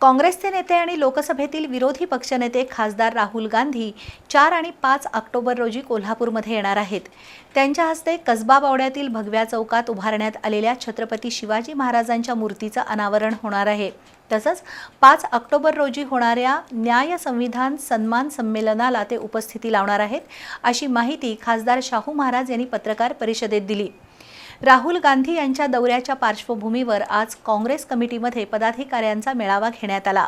काँग्रेसचे नेते आणि लोकसभेतील विरोधी पक्षनेते खासदार राहुल गांधी चार आणि पाच ऑक्टोबर रोजी कोल्हापूरमध्ये येणार आहेत. त्यांच्या हस्ते कसबा बावड्यातील भगव्या चौकात उभारण्यात आलेल्या छत्रपती शिवाजी महाराजांच्या मूर्तीचं अनावरण होणार आहे. तसंच पाच ऑक्टोबर रोजी होणाऱ्या न्याय संविधान सन्मान संमेलनाला ते उपस्थिती लावणार आहेत अशी माहिती खासदार शाहू महाराज यांनी पत्रकार परिषदेत दिली. राहुल गांधी यांच्या दौऱ्याच्या पार्श्वभूमीवर आज काँग्रेस कमिटीमध्ये पदाधिकाऱ्यांचा मेळावा घेण्यात आला.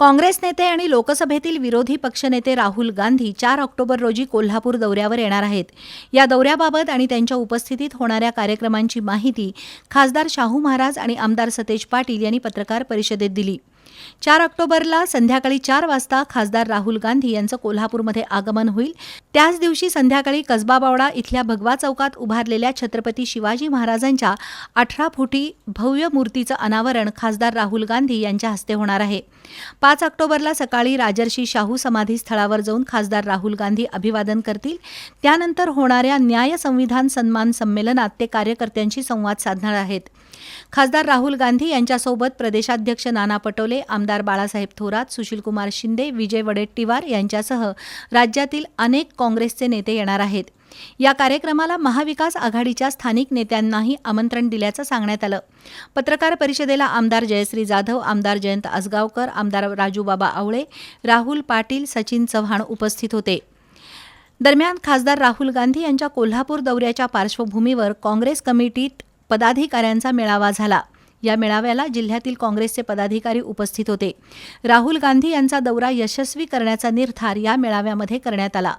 काँग्रेस नेते आणि लोकसभेतील विरोधी पक्षनेते राहुल गांधी चार ऑक्टोबर रोजी कोल्हापूर दौऱ्यावर येणार आहेत. या दौऱ्याबाबत आणि त्यांच्या उपस्थितीत होणाऱ्या कार्यक्रमांची माहिती खासदार शाहू महाराज आणि आमदार सतेज पाटील यांनी पत्रकार परिषदेत दिली. चार ऑक्टोबरला संध्याकाळी चार वाजता खासदार राहुल गांधी यांचं कोल्हापूरमध्ये आगमन होईल. त्याच दिवशी संध्याकाळी कसबाबावडा इथल्या भगवा चौकात उभारलेल्या छत्रपती शिवाजी महाराजांच्या अठरा फुटी भव्य मूर्तीचं अनावरण खासदार राहुल गांधी यांच्या हस्ते होणार आहे. पाच ऑक्टोबरला सकाळी राजर्षी शाहू समाधी स्थळावर जाऊन खासदार राहुल गांधी अभिवादन करतील. त्यानंतर होणाऱ्या न्याय संविधान सन्मान संमेलनात ते कार्यकर्त्यांशी संवाद साधणार आहेत. खासदार राहुल गांधी यांच्यासोबत प्रदेशाध्यक्ष नाना पटोले आमदार बाळासाहेब थोरात सुशीलकुमार शिंदे विजय वडेट्टीवार यांच्यासह राज्यातील अनेक काँग्रेसचे नेते येणार आहेत. या कार्यक्रमाला महाविकास आघाडीच्या स्थानिक नेत्यांनाही आमंत्रण दिल्याचं सांगण्यात आलं. पत्रकार परिषदेला आमदार जयश्री जाधव आमदार जयंत आसगावकर आमदार राजूबाबा आवळे राहुल पाटील सचिन चव्हाण उपस्थित होते. दरम्यान खासदार राहुल गांधी यांच्या कोल्हापूर दौऱ्याच्या पार्श्वभूमीवर काँग्रेस कमिटीत पदाधिकाऱ्यांचा मेळावा झाला. या मेळाव्याला जिल्ह्यातील काँग्रेसचे पदाधिकारी उपस्थित होते. राहुल गांधी यांचा दौरा यशस्वी करण्याचा निर्धार या मेळाव्यामध्ये करण्यात आला.